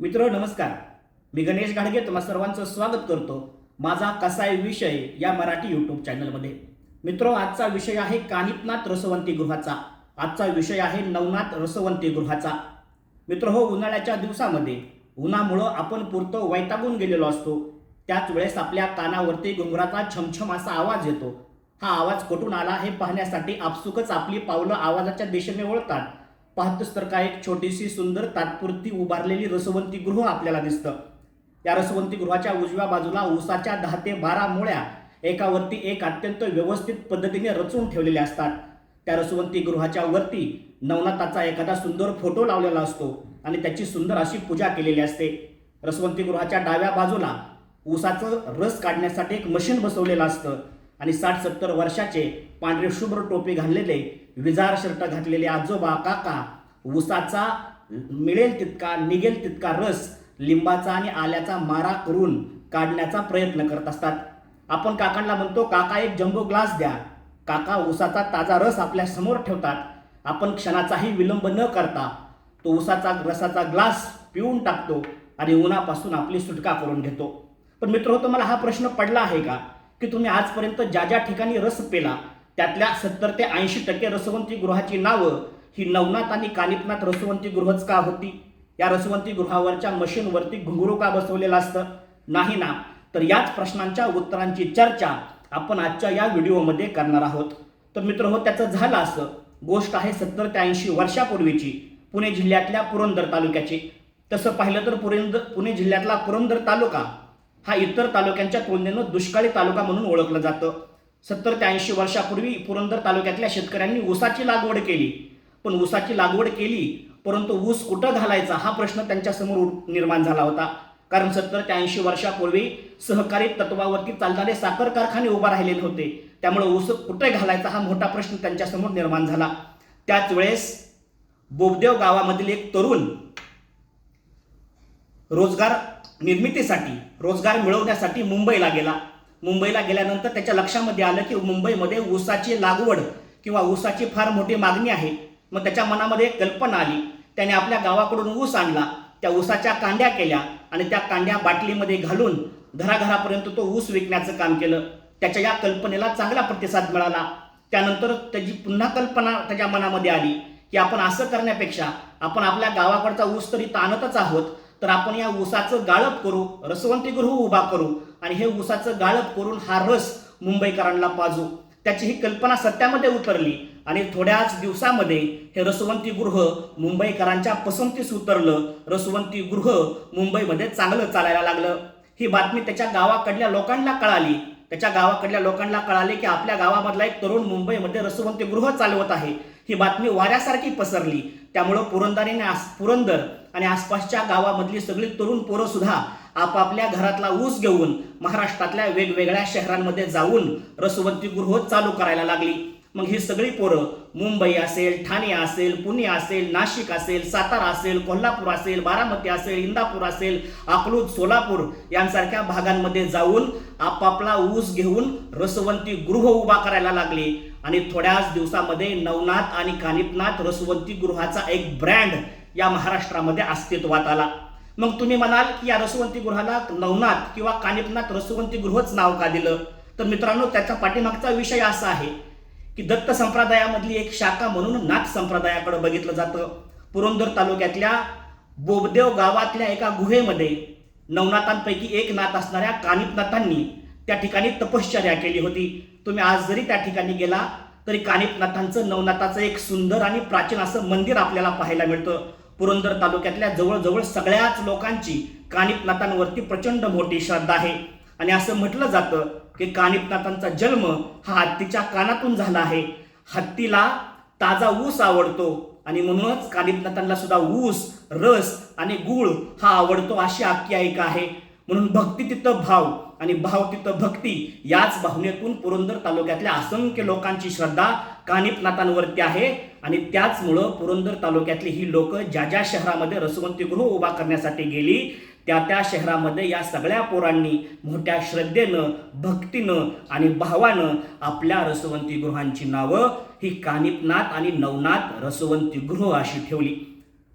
मित्र नमस्कार. मी गणेश गाडगे तुम्हा सर्वांचं स्वागत करतो माझा कसाय विषय या मराठी यूट्यूब चॅनलमध्ये मित्र आजचा विषय आहे कानिपनाथ रसवंती गृहाचा. आजचा विषय आहे नवनाथ रसवंती गृहाचा. मित्र हो उन्हाळ्याच्या दिवसामध्ये उन्हामुळं आपण पुरतं वैतागून गेलेलो असतो. त्याच वेळेस आपल्या कानावरती घुंगराचा छमछम असा आवाज येतो. हा आवाज कुठून आला हे पाहण्यासाठी आपसुकच आपली पावलं आवाजाच्या दिशेने ओळतात पाहतोस तर काय एक छोटीशी सुंदर तात्पुरती उभारलेली रसवंती गृह आपल्याला दिसतं. या रसवंती गृहाच्या उजव्या बाजूला ऊसाच्या दहा ते बारा मुळ्या एकावरती एक अत्यंत व्यवस्थित पद्धतीने रचून ठेवलेल्या असतात. त्या रसवंती गृहाच्या वरती नवनाथाचा एखादा सुंदर फोटो लावलेला असतो आणि त्याची सुंदर अशी पूजा केलेली असते. रसवंती गृहाच्या डाव्या बाजूला ऊसाचं रस काढण्यासाठी एक मशीन बसवलेलं असतं आणि साठ सत्तर वर्षाचे पांढरे शुभ्र टोपी घाललेले विजार शर्ट घातलेले आजोबा काका ऊसाचा मिळेल तितका निघेल तितका रस लिंबाचा आणि आल्याचा मारा करून काढण्याचा प्रयत्न करत असतात. आपण काकांना म्हणतो काका एक जम्बो ग्लास द्या. काका उसाचा ताजा रस आपल्यासमोर ठेवतात. आपण क्षणाचाही विलंब न करता तो उसाचा रसाचा ग्लास पिऊन टाकतो आणि उन्हापासून आपली सुटका करून घेतो. पण मित्र हो मला हा प्रश्न पडला आहे का? की तुम्ही आजपर्यंत ज्या ज्या ठिकाणी रस पेला त्यातल्या सत्तर ते ऐंशी टक्के रसवंती गृहाची नावं ही नवनाथ आणि कानिपनाथ रसवंती गृहच का होती? या रसवंती गृहावरच्या मशीनवरती घुंगरू का बसवलेलं असतं? नाही ना. तर याच प्रश्नांच्या उत्तरांची चर्चा आपण आजच्या या व्हिडिओमध्ये करणार आहोत. तर मित्र हो त्याचं झालं असं. गोष्ट आहे सत्तर ते ऐंशी वर्षापूर्वीची पुणे जिल्ह्यातल्या पुरंदर तालुक्याची. तसं पाहिलं तर पुरंदर पुणे जिल्ह्यातला पुरंदर तालुका हा इतर तालुक्यांच्या तुलनेनं दुष्काळी तालुका म्हणून ओळखलं जातं. सत्तर ते ऐंशी वर्षापूर्वी पुरंदर तालुक्यातल्या शेतकऱ्यांनी ऊसाची लागवड केली. पण ऊसाची लागवड केली परंतु ऊस कुठं घालायचा हा प्रश्न त्यांच्यासमोर निर्माण झाला होता. कारण सत्तर ते ऐंशी वर्षापूर्वी सहकारी तत्वावरती चालणारे साखर कारखाने उभा राहिलेले होते त्यामुळे ऊस कुठे घालायचा हा मोठा प्रश्न त्यांच्यासमोर निर्माण झाला. त्याच वेळेस बोबदेव गावामधील एक तरुण रोजगार निर्मितीसाठी रोजगार मिळवण्यासाठी मुंबईला गेला. मुंबईला गेल्यानंतर त्याच्या लक्षामध्ये आलं की मुंबईमध्ये ऊसाची लागवड किंवा ऊसाची फार मोठी मागणी आहे. मग त्याच्या मनामध्ये एक कल्पना आली. त्याने आपल्या गावाकडून ऊस आणला. त्या ऊसाच्या कांड्या केल्या आणि त्या कांड्या बाटलीमध्ये घालून घराघरापर्यंत तो ऊस विकण्याचं काम केलं. त्याच्या या कल्पनेला चांगला प्रतिसाद मिळाला. त्यानंतर त्याची पुन्हा कल्पना त्याच्या मनामध्ये आली की आपण असं करण्यापेक्षा आपण आपल्या गावाकडचा ऊस तरी ताणतच आहोत. तर आपण या ऊसाचं गाळप करू रसवंतीगृह उभा करू आणि हे ऊसाचं गाळप करून हा रस मुंबईकरांना पाजू. त्याची ही कल्पना सत्यामध्ये उतरली आणि थोड्याच दिवसामध्ये हे रसवंती गृह मुंबईकरांच्या पसंतीस उतरलं. रसवंती गृह मुंबईमध्ये चांगलं चालायला लागलं. ही बातमी त्याच्या गावाकडल्या लोकांना कळाली. त्याच्या गावाकडल्या लोकांना कळाले की आपल्या गावामधला एक तरुण मुंबईमध्ये रसवंती गृह चालवत आहे. ही बातमी वाऱ्यासारखी पसरली. त्यामुळं पुरंदरीने आस पुरंदर आणि आसपासच्या गावामधली सगळी तरुण पोरं सुद्धा आपापल्या घरातला ऊस घेऊन महाराष्ट्रातल्या वेगवेगळ्या शहरांमध्ये जाऊन रसवंती गृह चालू करायला लागली. मग ही सगळी पोरं मुंबई असेल ठाणे असेल पुणे असेल नाशिक असेल सातारा असेल कोल्हापूर असेल बारामती असेल इंदापूर असेल अकलूज सोलापूर यांसारख्या भागांमध्ये जाऊन आपापला ऊस घेऊन रसवंती गृह उभा करायला लागले. आणि थोड्याच दिवसामध्ये नवनाथ आणि कानिपनाथ रसवंती गृहाचा एक ब्रँड या महाराष्ट्रामध्ये अस्तित्वात आला. मग तुम्ही म्हणाल की या रसवंती गृहाला नवनाथ किंवा कानिपनाथ रसवंती गृहच नाव का दिलं? तर मित्रांनो त्याच्या पाठीमागचा विषय असा आहे की दत्त संप्रदायामधली एक शाखा म्हणून नाथ संप्रदायाकडे बघितलं जातं. पुरंदर तालुक्यातल्या बोबदेव गावातल्या एका गुहेमध्ये नवनाथांपैकी एक नाथ असणाऱ्या कानिपनाथांनी त्या ठिकाणी तपश्चर्या केली होती. तुम्ही आज जरी त्या ठिकाणी गेला तरी कानिपनाथांचं नवनाथाचं एक सुंदर आणि प्राचीन असं मंदिर आपल्याला पाहायला मिळतं. पुरंदर तालुक्यातल्या जवळजवळ सगळ्याच लोकांची कानिपनाथांवरती प्रचंड मोठी श्रद्धा आहे. आणि असं म्हटलं जातं की कानिपनाथांचा जन्म हा हत्तीच्या कानातून झाला आहे. हत्तीला ताजा ऊस आवडतो आणि म्हणूनच कानिपनाथांना सुद्धा ऊस रस आणि गुळ हा आवडतो अशी आख्यायिका आहे. म्हणून भक्ती तिथं भाव आणि भाव तिथं भक्ती याच भावनेतून पुरंदर तालुक्यातल्या असंख्य लोकांची श्रद्धा कानिपनाथांवरती आहे. आणि त्याचमुळं पुरंदर तालुक्यातली ही लोक ज्या ज्या शहरामध्ये रसवंतीगृह उभा करण्यासाठी गेली त्या त्या शहरामध्ये या सगळ्या पोरांनी मोठ्या श्रद्धेनं भक्तीनं आणि भावानं आपल्या रसवंतीगृहांची नावं ही कानिपनाथ आणि नवनाथ रसवंतीगृह अशी ठेवली.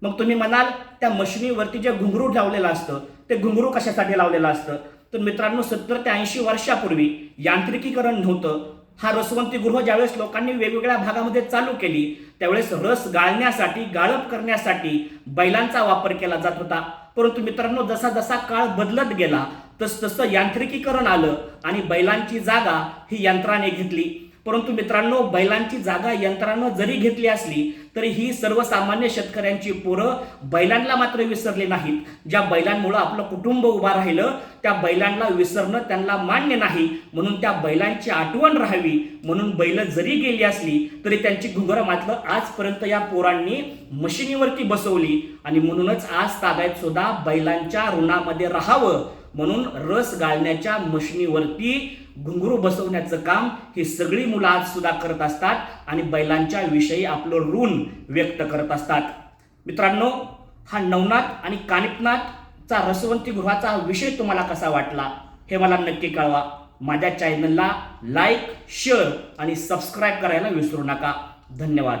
मग तुम्ही म्हणाल त्या मशिनीवरती जे घुंगरू लावलेलं असतं ते घुंगरू कशासाठी लावलेलं असतं? तर मित्रांनो सत्तर ते ऐंशी वर्षापूर्वी यांत्रिकीकरण नव्हतं. हा रसवंती गृह ज्यावेळेस लोकांनी वेगवेगळ्या भागामध्ये चालू केली त्यावेळेस रस गाळण्यासाठी गाळप करण्यासाठी बैलांचा वापर केला जात होता. परंतु मित्रांनो जसा जसा काळ बदलत गेला तस तसं यांत्रिकीकरण आलं आणि बैलांची जागा ही यंत्राने घेतली. परंतु मित्रांनो बैलांची जागा यंत्रानं जरी घेतली असली तरी ही सर्वसामान्य शेतकऱ्यांची पोरं बैलांना मात्र विसरली नाहीत. ज्या बैलांमुळं आपलं कुटुंब उभा राहिलं त्या बैलांना विसरणं त्यांना मान्य नाही. म्हणून त्या बैलांची आठवण राहावी. म्हणून बैल जरी गेली असली तरी त्यांची घुंगरं मात्र आजपर्यंत या पोरांनी मशिनीवरती बसवली. आणि म्हणूनच आज ताब्यात सुद्धा बैलांच्या ऋणामध्ये राहावं. म्हणून रस गाळण्याच्या मशिनीवरती घुंगरू बसवण्याचं काम ही सगळी मुलं आज सुद्धा करत असतात आणि बैलांच्या विषयी आपलं ऋण व्यक्त करत असतात. मित्रांनो हा नवनाथ आणि कानिपनाथचा रसवंती गृहाचा विषय तुम्हाला कसा वाटला हे मला नक्की कळवा. माझ्या चॅनलला लाईक शेअर आणि सबस्क्राईब करायला विसरू नका. धन्यवाद.